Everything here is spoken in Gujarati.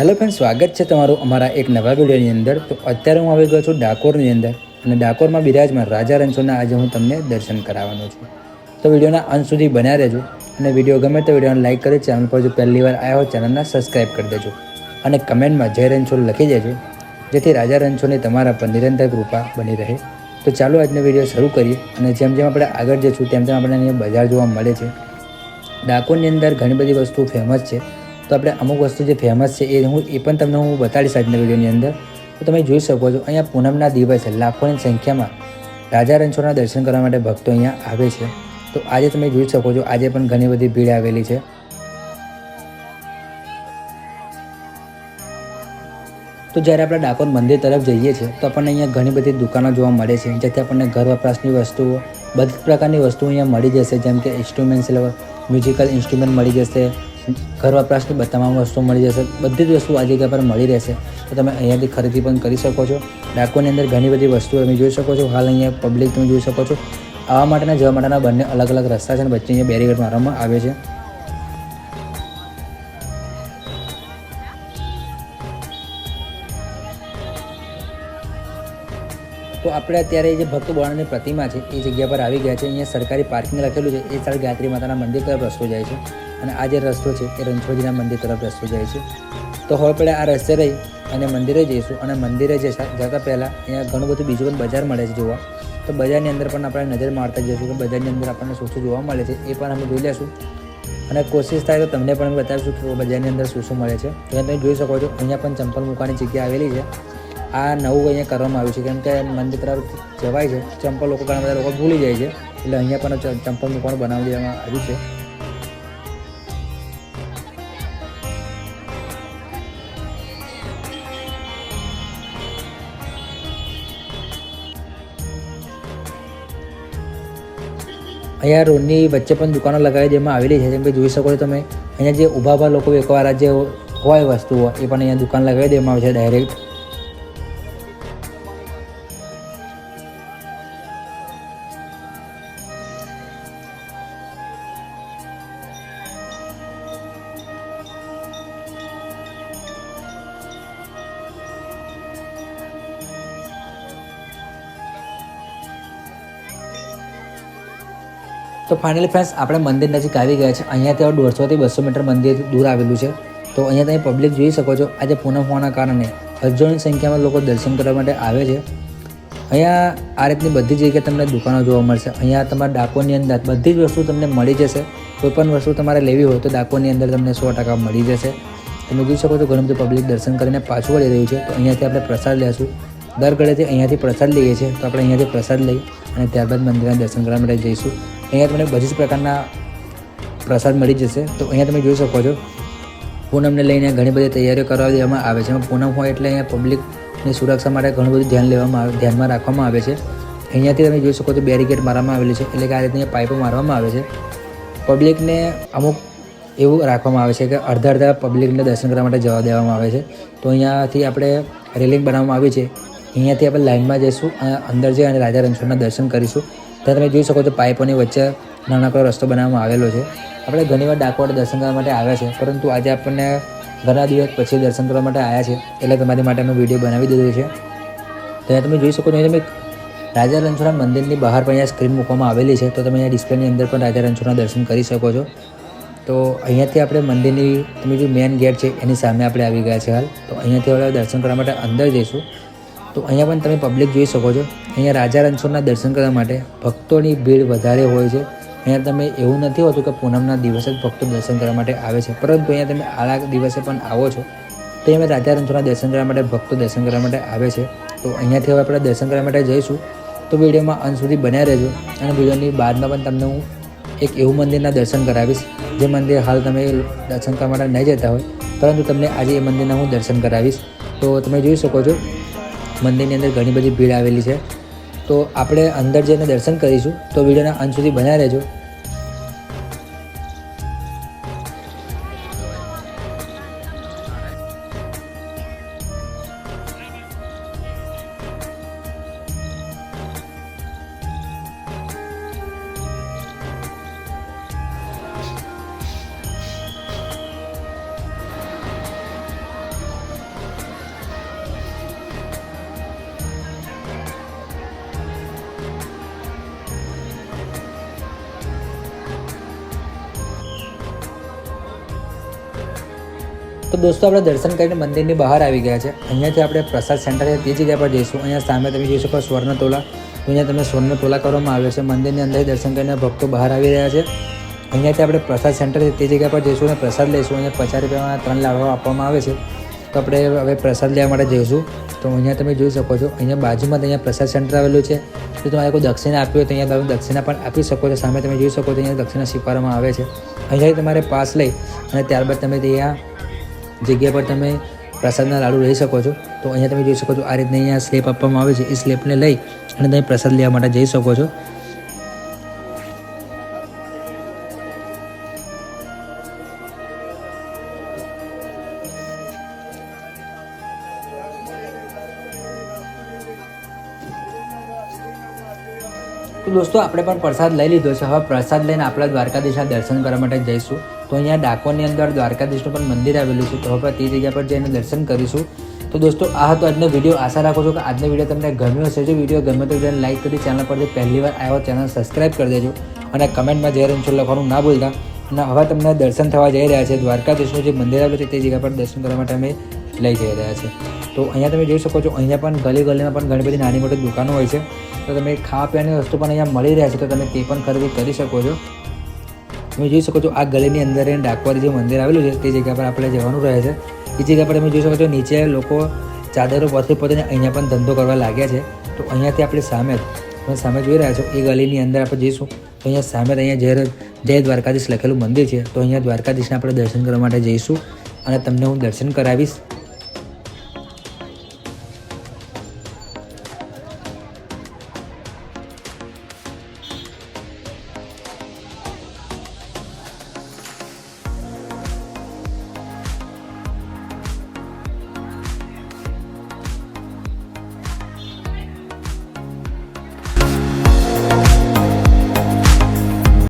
હેલો ફ્રેન્ડ સ્વાગત છે તમારું અમારા એક નવા વિડીયોની અંદર. તો અત્યારે હું આવી ગયો છું ડાકોરની અંદર અને ડાકોરમાં બિરાજમાં રાજા રણછોડના આજે હું તમને દર્શન કરાવવાનો છું. તો વિડીયોના અંત સુધી બન્યા રહેજો અને વીડિયો ગમે તો વિડીયોને લાઇક કરી ચેનલ પર જો પહેલી વાર આવ્યા હોય ચેનલને સબસ્ક્રાઈબ કરી દેજો અને કમેન્ટમાં જય રણછોડ લખી દેજો, જેથી રાજા રણછોડની તમારા પર નિરંતર કૃપા બની રહે. તો ચાલો આજનો વીડિયો શરૂ કરીએ અને જેમ જેમ આપણે આગળ જઈશું, તેમ તેમ અહીંયા બજાર જોવા મળે છે. ડાકોરની અંદર ઘણી બધી વસ્તુ ફેમસ છે. તો આપણે અમુક વસ્તુ જે ફેમસ છે એ હું એ પણ તમને હું બતાડીશ આજના વિડીયોની અંદર. તો તમે જોઈ શકો છો, અહીંયા પૂનમના દિવસે લાખોની સંખ્યામાં રાજા રણછોડના દર્શન કરવા માટે ભક્તો અહીંયા આવે છે. તો આજે તમે જોઈ શકો છો, આજે પણ ઘણી બધી ભીડ આવેલી છે. તો જ્યારે આપણે ડાકોર મંદિર તરફ જઈએ છીએ, તો આપણને અહીંયા ઘણી બધી દુકાનો જોવા મળે છે, જેથી આપણને ઘર વપરાશની વસ્તુઓ, બધી પ્રકારની વસ્તુઓ અહીંયા મળી જશે, જેમ કે ઇન્સ્ટ્રુમેન્ટ્સ મ્યુઝિકલ ઇન્સ્ટ્રુમેન્ટ મળી જશે ઘર વપરાશની તમામ વસ્તુઓ મળી જશે. બધી જ વસ્તુ આ જગ્યા પર મળી રહેશે. તો તમે અહીંયાથી ખરીદી પણ કરી શકો છો. ડાકોની અંદર ઘણી બધી વસ્તુઓ તમે જોઈ શકો છો. હાલ અહીંયા પબ્લિક તમે જોઈ શકો છો. આવવા માટેના, જવા માટેના બંને અલગ અલગ રસ્તા છે અને વચ્ચે અહીંયા બેરીગેડ મારવામાં આવે છે. તો આપણે અત્યારે જે ભક્ત બોળાની પ્રતિમા છે, એ જગ્યા પર આવી ગયા છે. અહીંયા સરકારી પાર્કિંગ લખેલું છે. એ સાઈડ ગાયત્રી માતાના મંદિર તરફ રસ્તો જાય છે. અને આ જે રસ્તો છે એ રણછોડજીના મંદિર તરફ રસ્તો જાય છે. તો હવે આપણે આ રસ્તે રહી અને મંદિરે જઈશું અને મંદિરે જતાં પહેલાં અહીંયા ઘણું બધું બીજું પણ બજાર મળે છે જોવા. તો બજારની અંદર પણ આપણે નજર મારતા જઈશું કે બજારની અંદર આપણને શું શું જોવા મળે છે એ પણ અમે જોઈ લેશું. અને કોશિશ થાય તો તમને પણ બતાવીશું કે બજારની અંદર શું શું મળે છે. તો તમે જોઈ શકો છો અહીંયા પણ ચંપલ મૂકવાની જગ્યા આવેલી છે. આ નવું અહીંયા કરવામાં આવ્યું છે કેમ કે મંદિર તરફ જવાય છે. ચંપલ લોકો ઘણા બધા લોકો ભૂલી જાય છે. એટલે અહીંયા પણ ચંપલ મૂકવાનું બનાવી દેવામાં આવ્યું છે. અહીંયા રોડની વચ્ચે પણ દુકાનો લગાવી દેવામાં આવેલી છે. જેમ કે જોઈ શકો છો તમે, અહીંયા જે ઊભા ઊભા લોકો એકવાર જે હોય વસ્તુઓ, એ પણ અહીંયા દુકાન લગાવી દેવામાં આવે છે ડાયરેક્ટ તો ફાઇનલી ફ્રેન્ડ્સ આપણે મંદિર નજીક આવી ગયા છે. અહીંયા હવે દોઢસોથી બસો મીટર મંદિર દૂર આવેલું છે. તો અહીંયા તમે પબ્લિક જોઈ શકો છો, આજે પૂનમ હોવાના કારણે હજારોની સંખ્યામાં લોકો દર્શન કરવા માટે આવે છે. અહીંયા આ રીતની બધી જગ્યાએ તમને દુકાનો જોવા મળશે. અહીંયા તમારા ડાકોરની અંદર બધી જ વસ્તુ તમને મળી જશે. કોઈ પણ વસ્તુ તમારે લેવી હોય તો ડાકોરની અંદર તમને સો ટકા મળી જશે. તમે જોઈ શકો છો, ઘણું બધું પબ્લિક દર્શન કરીને પાછું વળી રહ્યું છે. તો અહીંયાથી આપણે પ્રસાદ લેશું. દર ગળેથી અહીંયાથી પ્રસાદ લઈએ છીએ. તો આપણે અહીંયાથી પ્રસાદ લઈ અને ત્યારબાદ મંદિરના દર્શન કરવા માટે જઈશું. અહીંયા તમને બધી જ પ્રકારના પ્રસાદ મળી જશે. તો અહીંયા તમે જોઈ શકો છો, પૂનમને લઈને ઘણી બધી તૈયારીઓ કરવા દેવામાં આવે છે. પૂનમ હોય એટલે અહીંયા પબ્લિકની સુરક્ષા માટે ઘણું બધું ધ્યાન લેવામાં આવે, ધ્યાનમાં રાખવામાં આવે છે. અહીંયાથી તમે જોઈ શકો છો બેરિકેડ મારવામાં આવેલી છે. એટલે કે આ રીતની પાઇપો મારવામાં આવે છે. પબ્લિકને અમુક એવું રાખવામાં આવે છે કે અડધા અડધા પબ્લિકને દર્શન કરવા માટે જવા દેવામાં આવે છે. તો અહીંયાથી આપણે રેલિંગ બનાવવામાં આવી છે. અહીંયાથી આપણે લાઇનમાં જઈશું અને અંદર જઈ અને રાજા રણછોડના દર્શન કરીશું. ત્યાં તમે જોઈ શકો છો પાઇપોની વચ્ચે નાનકડો રસ્તો બનાવવામાં આવેલો છે. આપણે ઘણીવાર ડાકોર દર્શન કરવા માટે આવ્યા છે, પરંતુ આજે આપણને ઘણા દિવસ પછી દર્શન કરવા માટે આવ્યા છે, એટલે તમારી માટે અમે વીડિયો બનાવી દીધો છે. ત્યાં તમે જોઈ શકો છો તમે રાજા રણછોડના મંદિરની બહાર પણ અહીંયા સ્ક્રીન મૂકવામાં આવેલી છે, તો તમે અહીંયા ડિસ્પ્લેની અંદર પણ રાજા રણછોડના દર્શન કરી શકો છો. તો અહીંયાથી આપણે મંદિરની, તમે જે મેઇન ગેટ છે, એની સામે આપણે આવી ગયા છે હાલ. તો અહીંયાથી આપણે દર્શન કરવા માટે અંદર જઈશું. તો અહીંયા પણ તમે પબ્લિક જોઈ શકો છો. અહીંયા રાજા રણછોડના દર્શન કરવા માટે ભક્તોની ભીડ વધારે હોય છે. અહીંયા તમે એવું નથી હોતું કે પૂનમના દિવસે જ ભક્તો દર્શન કરવા માટે આવે છે. પરંતુ અહીંયા તમે આળા દિવસે પણ આવો છો. તો અહીંયા રાજા રણછોડના દર્શન કરવા માટે, ભક્તો દર્શન કરવા માટે આવે છે. તો અહીંયાથી હવે આપણે દર્શન કરવા માટે જઈશું. તો વિડીયોમાં અંત સુધી બન્યા રહેજો. અને વિડીયોની બાદમાં પણ તમને હું એક એવું મંદિરના દર્શન કરાવીશ, જે મંદિર હાલ તમે દર્શન કરવા માટે નહીં જતા હોય. પરંતુ તમને આજે એ મંદિરના હું દર્શન કરાવીશ. તો તમે જોઈ શકો છો મંદિરની અંદર ઘણી બધી ભીડ આવેલી છે. તો આપણે અંદર જઈને દર્શન કરીશું. તો વિડીયોના અંત સુધી બન્યા રહેજો. તો દોસ્તો, આપણે દર્શન કરીને મંદિરની બહાર આવી ગયા છે. અહીંયાથી આપણે પ્રસાદ સેન્ટર તે જગ્યા પર જઈશું. અહીંયા સામે તમે જોઈ શકો સ્વર્ણ તોલા. અહીંયા તમે સ્વર્ણ તોલા કરવામાં આવ્યો છે. મંદિરની અંદર દર્શન કરીને ભક્તો બહાર આવી રહ્યા છે. અહીંયાથી આપણે પ્રસાદ સેન્ટર તે જગ્યા પર જઈશું અને પ્રસાદ લઈશું. અહીંયા પચાસ રૂપિયામાં ત્રણ લાડવા આપવામાં આવે છે. તો આપણે હવે પ્રસાદ લેવા માટે જઈશું. તો અહીંયા તમે જોઈ શકો છો, અહીંયા બાજુમાં અહીંયા પ્રસાદ સેન્ટર આવેલું છે. તો તમારે કોઈ દક્ષિણા આપવી હોય તો અહીંયા તમે દક્ષિણા પણ આપી શકો છો. સામે તમે જોઈ શકો છો, અહીંયા દક્ષિણા સ્વીકારવામાં આવે છે. અહીંયાથી તમારે પાસ લઈ અને ત્યારબાદ તમે ત્યાં જગ્યા પર તમે પ્રસાદના લાડુ લઈ શકો છો. તો અહીંયા તમે જોઈ શકો છો, આ રીતના અહીંયા સ્લેપ આપવામાં આવે છે. એ સ્લેપને લઈ અને તમે પ્રસાદ લેવા માટે જઈ શકો છો. દોસ્તો, આપણે પણ પ્રસાદ લઈ લીધો છે. હવે પ્રસાદ લઈને આપણે દ્વારકાધીશના દર્શન કરવા માટે જઈશું. તો અહીંયા ડાકોરની અંદર દ્વારકાધીશનું પણ મંદિર આવેલું છે, તો હવે તે જગ્યા પર જઈને દર્શન કરીશું. તો દોસ્તો, આ હતો આજનો વીડિયો. આશા રાખું છું કે આજનો વીડિયો તમને ગમ્યો હશે. જો વીડિયો ગમે તો વિડીયોને લાઈક કરી ચેનલ પરથી પહેલી વાર આવ્યો ચેનલ સબસ્ક્રાઈબ કરી દેજો અને કમેન્ટમાં જય રંચો લખવાનું ના ભૂલતા. અને હવે તમને દર્શન થવા જઈ રહ્યા છે, દ્વારકાધીશનું જે મંદિર આવેલું છે તે જગ્યા પર દર્શન કરવા માટે અમે લઈ જઈ રહ્યા છે તો અહીંયા તમે જોઈ શકો છો, અહીંયા પણ ગલી ગલીમાં પણ ઘણી બધી નાની મોટી દુકાનો હોય છે. તો તમે ખાવા પીવાની વસ્તુ પણ અહીંયા મળી રહ્યા છે, તો તમે તે પણ ખરીદી કરી શકો છો. તમે જોઈ શકો છો આ ગલીની અંદર એને ડાકવારી જે મંદિર આવેલું છે, તે જગ્યા પર આપણે જવાનું રહે છે. એ જગ્યા પર તમે જોઈ શકો છો નીચે લોકો ચાદરો પોતે પોતાને અહીંયા પણ ધંધો કરવા લાગ્યા છે. તો અહીંયાથી આપણે સામે જ તમે સામે જોઈ રહ્યા છો, એ ગલીની અંદર આપણે જઈશું. તો અહીંયા સામે અહીંયા જય જય દ્વારકાધીશ લખેલું મંદિર છે. તો અહીંયા દ્વારકાધીશને આપણે દર્શન કરવા માટે જઈશું અને તમને હું દર્શન કરાવીશ.